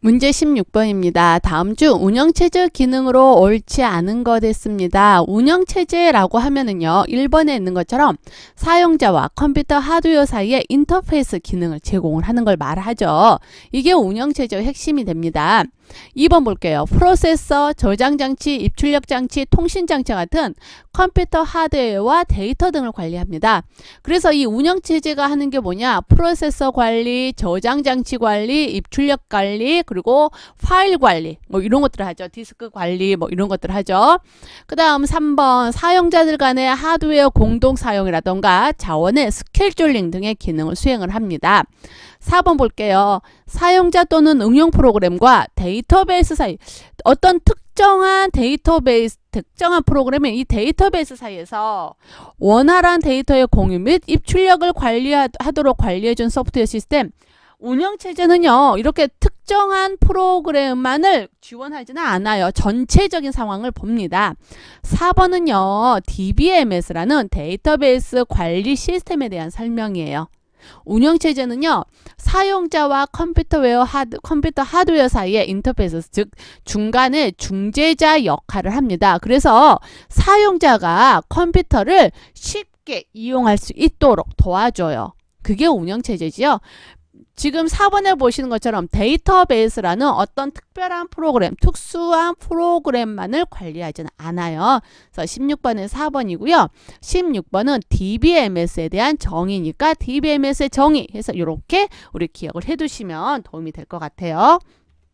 문제 16번입니다. 다음 중 운영체제 기능으로 옳지 않은 것 했습니다. 운영체제라고 하면은요, 1번에 있는 것처럼 사용자와 컴퓨터 하드웨어 사이에 인터페이스 기능을 제공을 하는 걸 말하죠. 이게 운영체제의 핵심이 됩니다. 2번 볼게요. 프로세서, 저장장치, 입출력장치, 통신장치 같은 컴퓨터 하드웨어와 데이터 등을 관리합니다. 그래서 이 운영체제가 하는 게 뭐냐? 프로세서 관리, 저장장치 관리, 입출력 관리, 그리고 파일 관리, 뭐 이런 것들을 하죠. 디스크 관리, 뭐 이런 것들을 하죠. 그 다음 3번 사용자들 간의 하드웨어 공동 사용이라던가 자원의 스케줄링 등의 기능을 수행을 합니다. 4번 볼게요. 사용자 또는 응용 프로그램과 데이터베이스 사이 어떤 특정한 데이터베이스 특정한 프로그램의 이 데이터베이스 사이에서 원활한 데이터의 공유 및 입출력을 관리하도록 관리해준 소프트웨어 시스템 운영체제는요, 이렇게 특정한 프로그램만을 지원하지는 않아요. 전체적인 상황을 봅니다. 4번은요, DBMS라는 데이터베이스 관리 시스템에 대한 설명이에요. 운영체제는요, 사용자와 컴퓨터웨어 하드, 컴퓨터 하드웨어 사이의 인터페이스, 즉, 중간에 중재자 역할을 합니다. 그래서 사용자가 컴퓨터를 쉽게 이용할 수 있도록 도와줘요. 그게 운영체제지요. 지금 4번에 보시는 것처럼 데이터베이스라는 어떤 특별한 프로그램, 특수한 프로그램만을 관리하지는 않아요. 그래서 16번은 4번이고요. 16번은 DBMS에 대한 정의니까 DBMS의 정의 해서 이렇게 우리 기억을 해두시면 도움이 될 것 같아요.